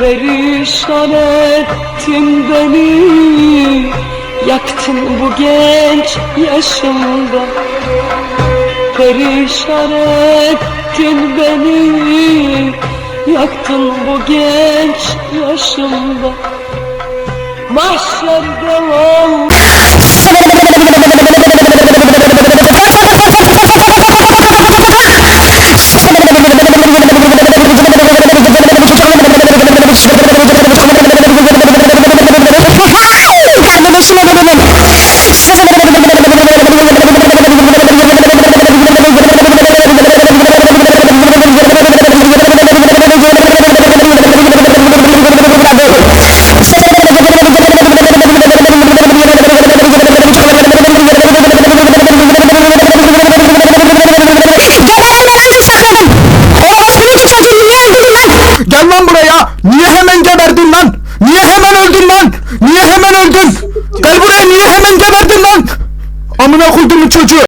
Perişan ettin beni Yaktın bu genç yaşımda. Perişan ettin beni Yaktın bu genç yaşımda. Mahşerde Gel lan buraya. Niye hemen geberdin lan? Niye hemen öldün lan? Niye hemen öldün? Gel buraya niye hemen geberdin lan? Amına koyduğum çocuğu.